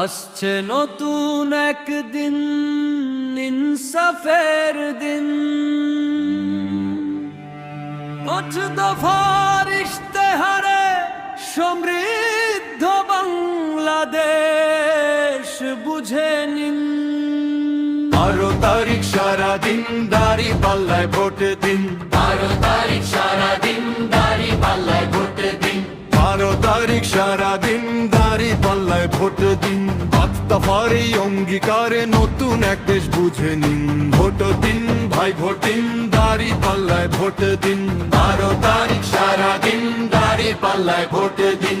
আসছে নতুন একদিন ইনসাফের দিন। পাঁচ দফার ইশতেহারে সমৃদ্ধ বাংলাদেশ বুঝে নিন। বারো তারিখ সারা দিন দাড়ি পাল্লায় ভোট দিন। বারো তারিখ সারা দিন দাড়ি পাল্লায় ভোট দিন। বারো তারিখ সারা দিন দাড়ি পাল্লায় ভোট দিন। এই অঙ্গীকারে নতুন এক দেশ বুঝে নিন। ভোট দিন, ভাই, ভোট দিন, দাড়ি পাল্লায় ভোট দিন। বারো তারিখ সারা দিন দাড়ি পাল্লায় ভোট দিন।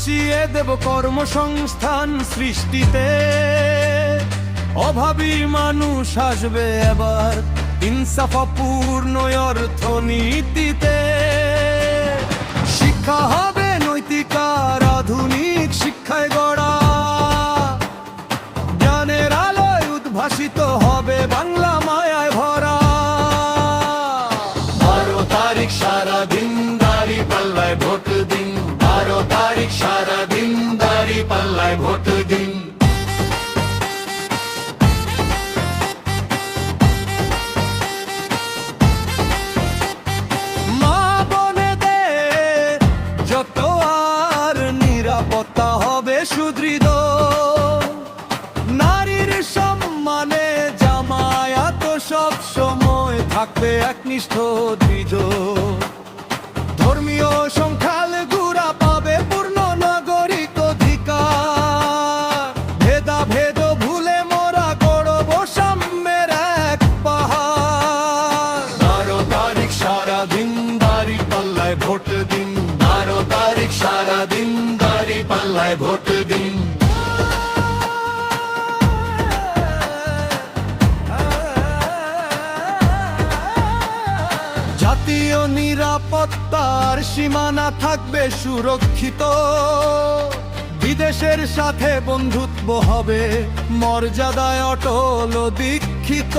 ঘুচিয়ে দেব কর্মসংস্থান সৃষ্টিতে। অভাবী মানুষ আসবে এবার ইনসাফপূর্ণ অর্থনীতিতে। শিক্ষা হবে নৈতিকার আধুনিক শিক্ষায় গড়া। জ্ঞানের আলোয় উদ্ভাসিত হবে বাংলা তারিখ সারা দিন দাড়ি পাল্লায় ভোট দিন। হবে সুদৃঢ়। নারীর সম্মানে জামায়াত সব সময় থাকবে একনিষ্ঠ, দৃঢ়। ধর্মীয় সংখ্যালঘুরা তারিখ সারা দাড়ি পাল্লায় ভোট দিন। বারো তারিখ সারা দিন দাড়ি পাল্লায় ভোট দিন। জাতীয় নিরাপত্তার সীমানা থাকবে সুরক্ষিত। বিদেশের সাথে বন্ধুত্ব হবে, মর্যাদায় অটল দীক্ষিত।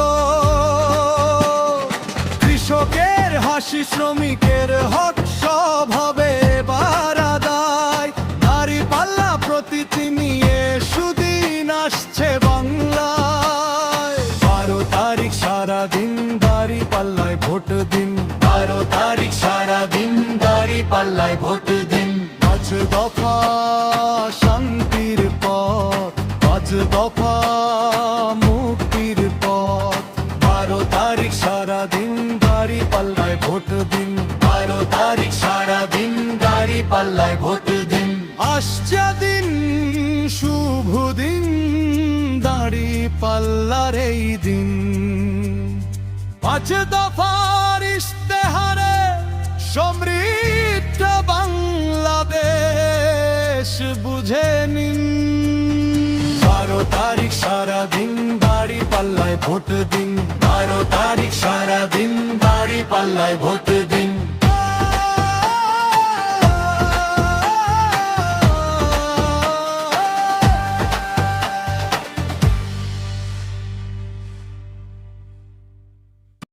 কৃষকের হাসি শ্রমিকের হক সব হবে এবার আদায়। দাড়ি পাল্লা প্রতিটি নিয়ে সুদিন আসছে বাংলায়। বারো তারিখ সারা দিন দাড়ি পাল্লায় ভোট দিন। বারো তারিখ সারা দিন দাড়ি পাল্লায় ভোট দিন। পাঁচ দফা শান্তির পথ, পাঁচ দফা দিন বারো তারিখ সারা দিন দাড়ি পাল্লায় ভোট দিন। আসছে দিন শুভ দিন দাড়ি পাল্লার এই দিন। পাঁচ দফার ইশতেহারে সমৃদ্ধ বাংলাদেশ বুঝে নিন। বারো তারিখ সারা দিন দাড়ি পাল্লায় ভোট দিন। বারো তারিখ সারা দিন বাড়ি পাল্লায় ভোট দিন